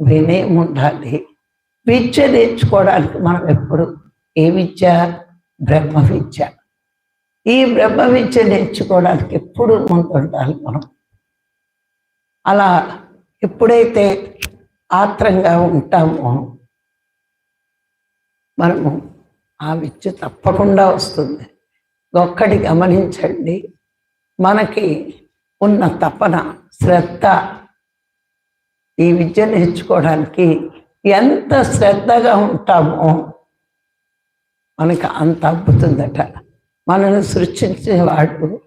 వినయం ఉండాలి. విద్య నేర్చుకోవడానికి మనం ఎప్పుడు ఏ విద్య బ్రహ్మ విద్య ఈ బ్రహ్మ విద్య నేర్చుకోవడానికి ఎప్పుడు ముందు ఉండాలి మనం? అలా ఎప్పుడైతే ఆత్రంగా ఉంటామో మనము ఆ విద్య తప్పకుండా వస్తుంది. ఒక్కటి గమనించండి మనకి ఉన్న తపన శ్రద్ధ ఈ విద్య నేర్చుకోవడానికి ఎంత శ్రద్ధగా ఉంటామో మనకు అంత అబ్బుతుందట. మనల్ని సృష్టించేవాడు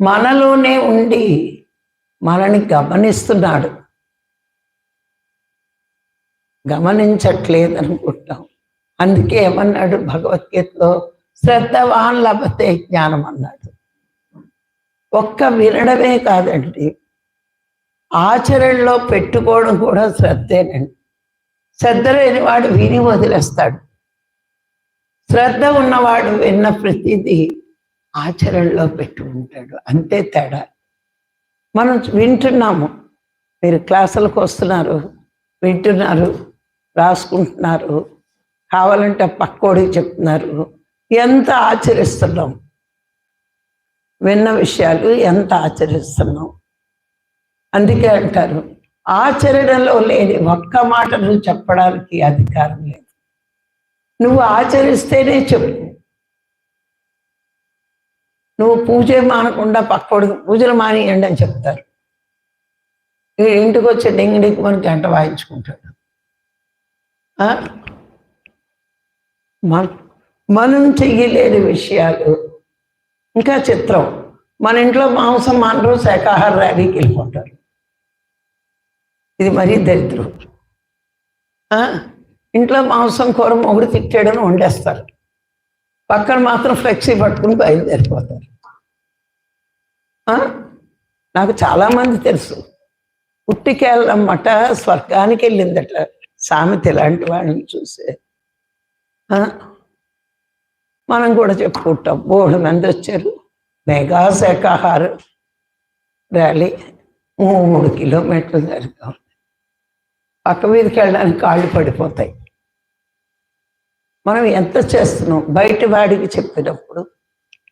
మనలోనే ఉండి మనని గమనిస్తున్నాడు. గమనించట్లేదు అనుకుంటాం అందుకే ఏమన్నాడు భగవద్గీతలో శ్రద్ధవాన్ లభతే జ్ఞానం అన్నాడు ఒక్క వినడమే కాదండి ఆచరణలో పెట్టుకోవడం కూడా శ్రద్ధేనండి. శ్రద్ధ లేనివాడు విని వదిలేస్తాడు. శ్రద్ధ ఉన్నవాడు విన్న ప్రతిదీ ఆచరణలో పెట్టుకుంటాడు అంతే తేడా. మనం వింటున్నాము. మీరు క్లాసులకు వస్తున్నారు వింటున్నారు రాసుకుంటున్నారు కావాలంటే పక్కోడికి చెప్తున్నారు. ఎంత ఆచరిస్తున్నాం? విన్న విషయాలు ఎంత ఆచరిస్తున్నాం? అందుకే అంటారు ఆచరణలో లేని ఒక్క మాట నువ్వు చెప్పడానికి అధికారం లేదు. నువ్వు ఆచరిస్తేనే చెప్పు. నువ్వు పూజ మానకుండా పక్కోడికి పూజలు మానేయండి అని చెప్తారు. ఇంటికి వచ్చి డింగ్ డింగ్ మన గంట వాయించుకుంటాడు. ఆ? మనం చెయ్యలేని విషయాలు. ఇంకా చిత్రం మన ఇంట్లో మాంసం మానరు శాకాహార ర్యాలీకి వెళ్ళిపోతారు. ఇది మరీ దరిద్రం. ఆ? ఇంట్లో మాంసం కూర మొగుడు తిట్టాడని వండేస్తారు. పక్కన మాత్రం ఫ్లెక్సీ పట్టుకుని బయలుదేరిపోతారు. ఆ? నాకు చాలామంది తెలుసు. పుట్టికెళ్ళమ్మట స్వర్గానికి వెళ్ళిందట సామెత ఇలాంటి వాళ్ళని చూసే. ఆ? మనం కూడా చెప్పుకుంటాం. మూడు మంది వచ్చారు. మెగా శాఖాహార ర్యాలీ మూడు కిలోమీటర్లు జరిగాం. పక్క మీదకి వెళ్ళడానికి కాళ్ళు పడిపోతాయి. మనం ఎంత చేస్తున్నాం? బయట వాడికి చెప్పేటప్పుడు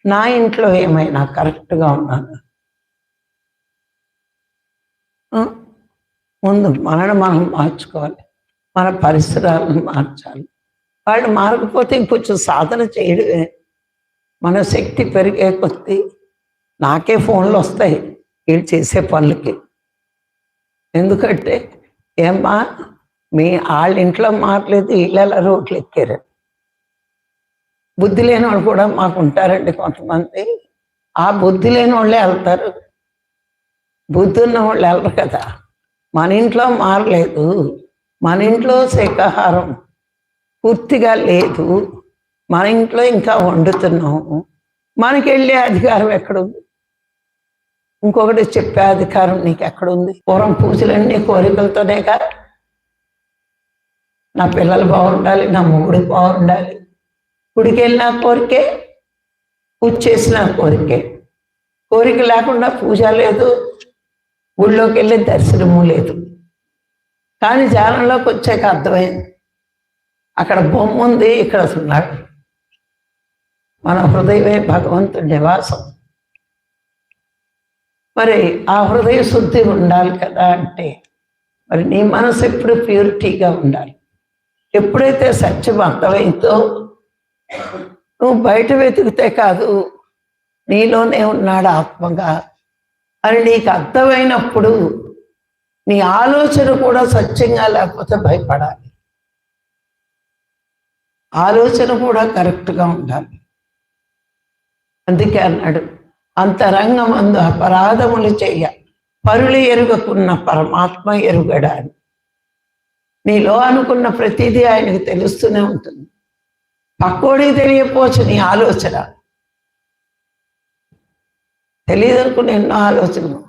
నా ఇంట్లో ఏమైనా కరెక్ట్గా ఉన్నాను? ముందు మనను మనం మార్చుకోవాలి. మన పరిసరాలను మార్చాలి. వాళ్ళు మారకపోతే ఇంకొంచెం సాధన చేయడమే. మన శక్తి పెరిగే కొద్దీ నాకే ఫోన్లు వస్తాయి. వీళ్ళు చేసే పనులకి. ఎందుకంటే ఏమ్మా? మీ వాళ్ళ ఇంట్లో మారలేదు వీళ్ళ రోడ్లు ఎక్కారు బుద్ధి లేని వాళ్ళు కూడా మాకు ఉంటారండి కొంతమంది. ఆ బుద్ధి లేని వాళ్ళే వెళ్తారు. బుద్ధి ఉన్న వాళ్ళు వెళ్ళరు కదా. మన ఇంట్లో మారలేదు. మన ఇంట్లో శాకాహారం పూర్తిగా లేదు. మన ఇంట్లో ఇంకా వండుతున్నాము. మనకి వెళ్ళే అధికారం ఎక్కడుంది? ఇంకొకటి చెప్పే అధికారం నీకు ఎక్కడుంది పూర్వం పూజలన్నీ కోరికలతోనే కా నా పిల్లలు బాగుండాలి నా మొగుడు బాగుండాలి. గుడికి వెళ్ళిన కోరికే పూజ చేసిన కోరికే. కోరిక లేకుండా పూజ లేదు గుళ్ళోకి వెళ్ళి దర్శనము లేదు. కానీ జానంలోకి వచ్చాక అర్థమైంది. అక్కడ బొమ్మ ఉంది ఇక్కడ ఉన్నాడు మన హృదయమే భగవంతుడి నివాసం. మరి ఆ హృదయ శుద్ధి ఉండాలి కదా అంటే మరి నీ మనసు ఎప్పుడు ప్యూరిటీగా ఉండాలి. ఎప్పుడైతే సత్యం అర్థమైందో నువ్వు బయట వెతికితే కాదు నీలోనే ఉన్నాడు ఆత్మగా అని నీకు అర్థమైనప్పుడు నీ ఆలోచన కూడా సత్యంగా లేకపోతే భయపడాలి. ఆలోచన కూడా కరెక్ట్గా ఉండాలి. అందుకే అన్నాడు అంతరంగమందు అపరాధములు చేయ. పరులు ఎరుగకున్న పరమాత్మ ఎరుగడాన్ని అని నీలో అనుకున్న ప్రతిదీ ఆయనకు తెలుస్తూనే ఉంటుంది. పక్కోడికి తెలియపోవచ్చు నీ ఆలోచన. తెలియదనుకున్న ఎన్నో ఆలోచనలు.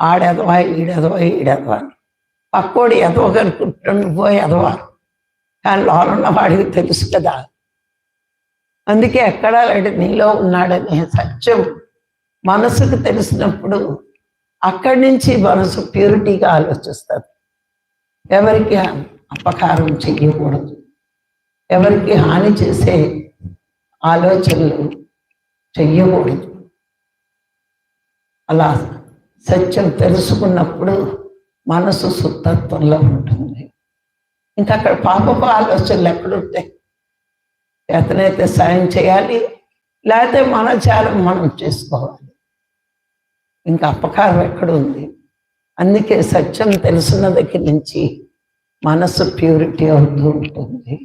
ఆడెదవా ఈడెదవా ఈడెదవా పక్కోడి పక్కోడు ఎదవగనుకుంటున్నాడు పోయి ఎదవా? కానీ లోనున్న వాడికి తెలుసు కదా. అందుకే ఎక్కడా లేడు నీలో ఉన్నాడనే సత్యం మనసుకు తెలిసినప్పుడు అక్కడి నుంచి మనసు ప్యూరిటీగా ఆలోచిస్తుంది. ఎవరికి అపకారం చెయ్యకూడదు. ఎవరికి హాని చేసే ఆలోచనలు చెయ్యకూడదు. అలా సత్యం తెలుసుకున్నప్పుడు మనసు శుద్ధత్వంలో ఉంటుంది. ఇంకా అక్కడ పాపపు ఆలోచనలు ఎక్కడుంటాయి? చేతనైతే సాయం చేయాలి లేకపోతే మన చాలా మనం చేసుకోవాలి. ఇంకా అపకారం ఎక్కడుంది అందుకే సత్యం తెలిసిన దగ్గర నుంచి మనసు ప్యూరిటీ అవుతూ ఉంటుంది.